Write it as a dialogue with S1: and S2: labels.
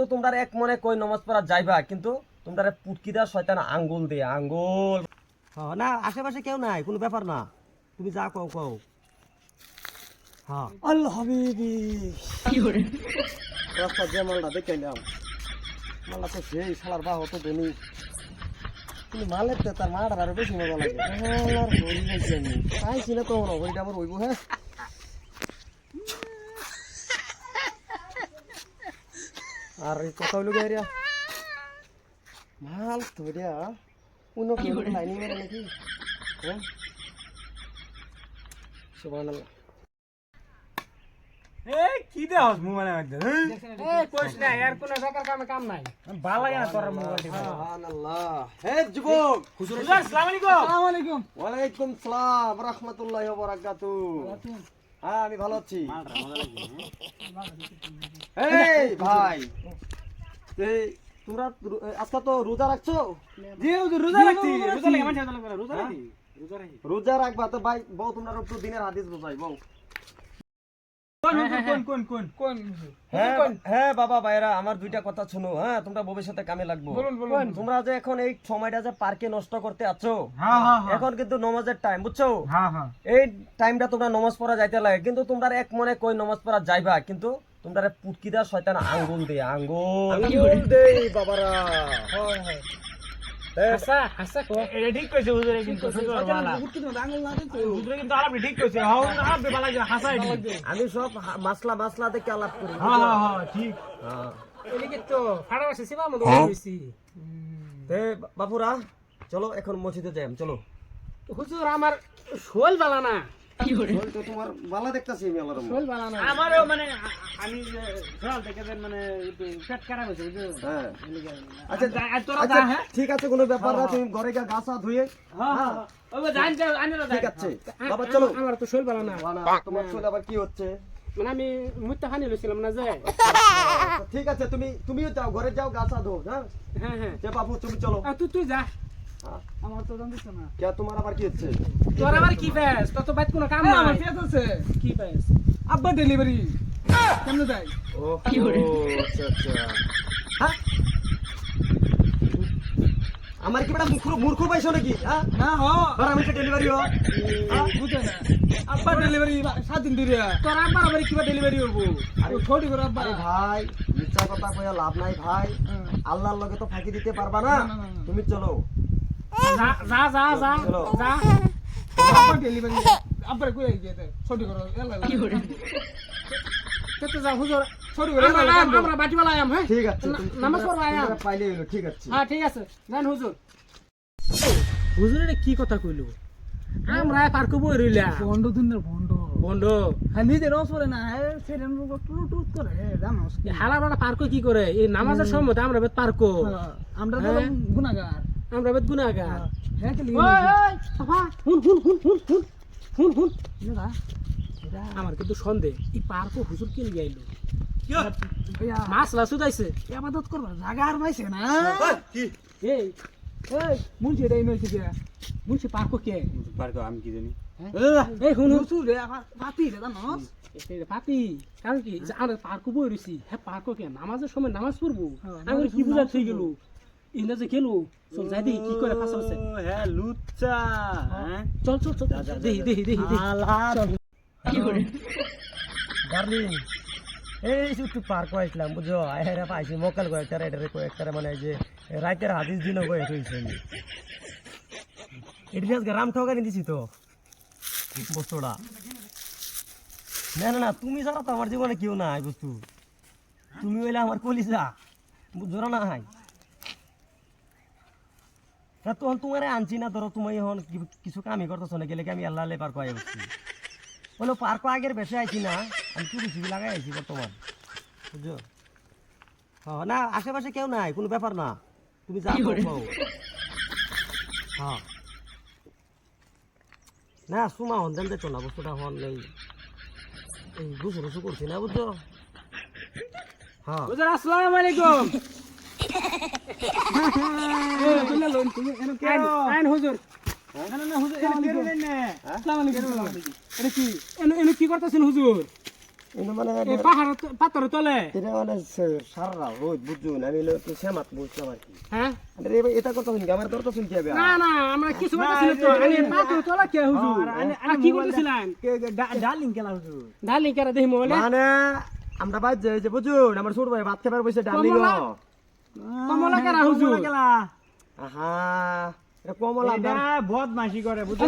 S1: তো তোমরা এক মনে কই নমাজ পড়া যাইবা কিন্তু তোমরা পুটকি দেওয়া শয়তান আঙ্গুল দিয়ে আঙ্গুল। হ্যাঁ না আশেপাশে কেউ নাই কোনো ব্যাপার না। তুমি যা কও কও। হ্যাঁ। আল্লাহ হাবিবি। রাস্তা যে মালটা দেখে এলাম মালটা তো সেই শালার বাহ তো ধনী। কিন্তু মালের তো তার আরও বেশি মজা লাগে। পাইছি না হরিটা আমার হইব হ্যাঁ? আর এই কথা হইল গেরিয়া মাল তো রিয়া উনো কি লাইনিং মেরে নাকি হ্যাঁ সুবহানাল্লাহ
S2: এই কি দে হাস মোবাইলের মধ্যে এই কইস না এর কোনো বেকার কামে কাম নাই বালাই না তোর মোবাইল
S1: সুবহানাল্লাহ হে যুবক
S2: হুজুর আসসালামু আলাইকুম আসসালামু আলাইকুম
S1: ওয়ালাইকুম সালাম রাহমাতুল্লাহি ওয়া বারাকাতুহু হ্যাঁ আমি ভালো আছি এই ভাই তোমরা আজকে তো রোজা রাখছো?
S2: রোজা রাখছি রোজা লাগে মানে রোজা রাখি রোজা
S1: রাখবা তো ভাই বউ তোমরা একটু দিনের হাদিস বোঝাই বউ।
S2: কোন কোন কোন কোন কোন
S1: হ্যাঁ হ্যাঁ বাবা ভাইরা আমার দুইটা কথা শুনো হ্যাঁ? তোমরা ভবিষ্যতে কামে লাগবো। তোমরা যে এখন এই সময়টা যে পার্কে নষ্ট করতে আছো
S2: হ্যাঁ হ্যাঁ
S1: এখন কিন্তু নমাজের টাইম বুঝছ?
S2: হ্যাঁ হ্যাঁ।
S1: এই টাইমটা তোমরা নমাজ পড়া যাইতে লাগে কিন্তু তোমরা এক মনে কই নমাজ পড়া যাইবা কিন্তু তোমরা পুটকি দেওয়া শয়তান আঙ্গুল দিয়ে আঙ্গুল। আঙ্গুল দেই বাবারা।
S2: হয় হয়। হাসা হাসা কো। এটা ঠিক কইছে হুজুর কিন্তু হুজুর কিন্তু আলাপ ঠিক কইছে। হাও আলাপ বালা হাসা
S1: আমি সব মাসলা মাসলা দেখে আলাপ করি
S2: হ্যাঁ হ্যাঁ হ্যাঁ ঠিক।
S1: হ্যাঁ।
S2: এদিকে তো ফাড়া বসে সিবা মতো হইছি
S1: তে বাপুরা চলো এখন মসজিদে যাই চলো।
S2: হুজুর আমার শোল বালা না।
S1: তো তোমার ভালো দেখতাছি আমি আল্লাহর রহমতে।
S2: শোল বালা না আমারও মানে আমি যে শোল থেকে যে মানে পেট খারাপ হয়েছে বুঝছ?
S1: হ্যাঁ। আচ্ছা
S2: আচ্ছা তোরা
S1: আচ্ছা,
S2: যা হ্যাঁ?
S1: ঠিক আছে কোনো ব্যাপার না তুমি ঘরে গিয়ে গাছা ধুয়ে
S2: হ্যাঁ হ্যাঁ জান যা আনিরা
S1: ঠিক আছে। বাবা চলো।
S2: আমার তো শোল বালা না
S1: তোমার চলে আবার কি হচ্ছে?
S2: মানে আমি মুত্তা খানি লইছিলাম না যে।
S1: আচ্ছা, ঠিক আছে তুমি তুমিও যাও ঘরে যাও গাছা ধো হ্যাঁ?
S2: হ্যাঁ হ্যাঁ।
S1: বাবু তুমি চলো।
S2: তুই তুই যা।
S1: হ্যাঁ।
S2: আমার তো জানিস না।
S1: কে তোমার আবার কি হচ্ছে?
S2: তোর আবার কি ফেস তোর তো বাইত কোনো কাম নাই আমার ফেস আছে। কি ফেস আব্বা ডেলিভারি কেমনে যাই
S1: ও আচ্ছা আচ্ছা। হ্যাঁ আমার কি বেটা মূর্খ মূর্খ পাইছো নাকি? হ্যাঁ?
S2: না হ।
S1: আর আমি তো ডেলিভারি হ।
S2: বুঝে না। আব্বা ডেলিভারি সাত দিন ধরে। তোর আব্বার আবার কিবা ডেলিভারি হব? আরে ছোটি করে আব্বা।
S1: আরে ভাই মিথ্যা কথা কইয়া লাভ নাই ভাই। আল্লাহর লগে তো ফাঁকি দিতে পারবা না। তুমি চলো।
S2: যা যা যা যা
S1: চলো।
S2: ডেলিভারি আব্বার কই গিয়ে দে ছোটি করে এলা কি করে কত যা হুজুর ছোটি করে আমরা আমরা বাটি বালা আম হ্যাঁ?
S1: ঠিক আছে
S2: না-
S1: তুমি-
S2: নামাজ
S1: তোমরা-
S2: আয়া।
S1: পাইলে হইল ঠিক আছে।
S2: হ্যাঁ ঠিক আছে। জান হুজুর। হুজুর এটা কি কথা কইলো? আমরা পার্ক বই রইলা
S3: বন্ড দিনের বন্ড
S2: বন্ধ।
S3: হ্যাঁ নিজে রস করে না সেরেন টুট টুট করে জানোস কি?
S2: হালা বাড়া পার্ক কি করে? এই নামাজের সময় আমরা বেত পার্ক।
S3: হ্যাঁ, আমরা তো
S2: হ্যাঁ।
S3: গুণাগার
S2: আমরা
S3: হ্যাঁ কি
S2: হুন হুন হুন হুন হুন হুন হুন। আমার কিন্তু সন্দেহ। এই পার্ক হুজুর কে লিয়ে আইলো? মাছ লাসু দাইছে
S3: আবাদত করবা জায়গা আর পাইছে না।
S2: এই
S3: এই মুন্সি এটা ইনইছে কি
S2: মুন্সি পার্ক কে?
S4: পার্ক আমি কি জানি?
S2: এই হুন হুন।
S3: নুসু পাতি রে জানোস?
S2: এটা পাতি কারণ কি? পার্ক বই রইছি। হ্যাঁ পার্ক কে? নামাজের সময় নামাজ পড়ব।
S3: হ্যাঁ,
S2: আমি কি
S3: সময়
S2: বুঝা ঠিক গেল? ইন্দা যে গেল চল যাই দেখি কি করে পাশে
S4: ও, হ্যাঁ লুচ্চা হ্যাঁ।
S2: চল চল চল দেখি দেখি দেখি দেখি।
S1: ডার্লিং এই যে একটু পার্ক আইছিলাম বুঝো এরা পাইছি মকাল কয়েকটা এটারে কয়েকটা মানে যে রাইতের হাদিস দিনও কয়ে হয়েছে এটি আজকে রাম ঠকানি দিছি তো? বস্তুটা। না না না তুমি ছাড়া তো আমার জীবনে কেউ না এই বস্তু। তুমি হইলে আমার কলিজা বুঝছ না হাই তখন তোমারে আনছি না ধরো তুমি এখন কিছু কামই করতেছো না গেলে কি আমি আল্লাহ পার কয়ে বসছি। বলো পার্ক আগের বেশি আইছি না আমি টুপি টুপি লাগাই আইছি বর্তমান? বুঝছ? হ্যাঁ না আশেপাশে কেউ নাই কোনো ব্যাপার না। তুমি যা করো হ্যাঁ। না সুমা হন জানতে তো না বস্তুটা হন এই এই রুসু রুসু করছি না বুঝছ? হ্যাঁ।
S2: আসসালামু আলাইকুম। কে? করতেছেন হুজুর? তলে?
S1: এটা মানে সারা রোদ বুঝুন আমি হলো শ্যামাত বুঝলাম আর কি।
S2: হ্যাঁ?
S1: এটা করতে শুনকি আমার তোর তো হবে
S2: না না আমরা কিছু করতেছিলাম তো। আমি পাথরের তলা কে হুজুর? আর কি করতেছিলাম
S3: ডার্লিং খেলা হুজুর।
S2: ডালিং কেরা দেখি মোবাইলে।
S1: মানে আমরা বাদ যাই যে বুঝুন আমার ছোট ভাই ভাত খাবার বসে ডালি
S2: কমলা? কমলা কেরা হুজুর
S1: আহা এটা কমলা
S3: এটা বদমাশি করে বুঝছ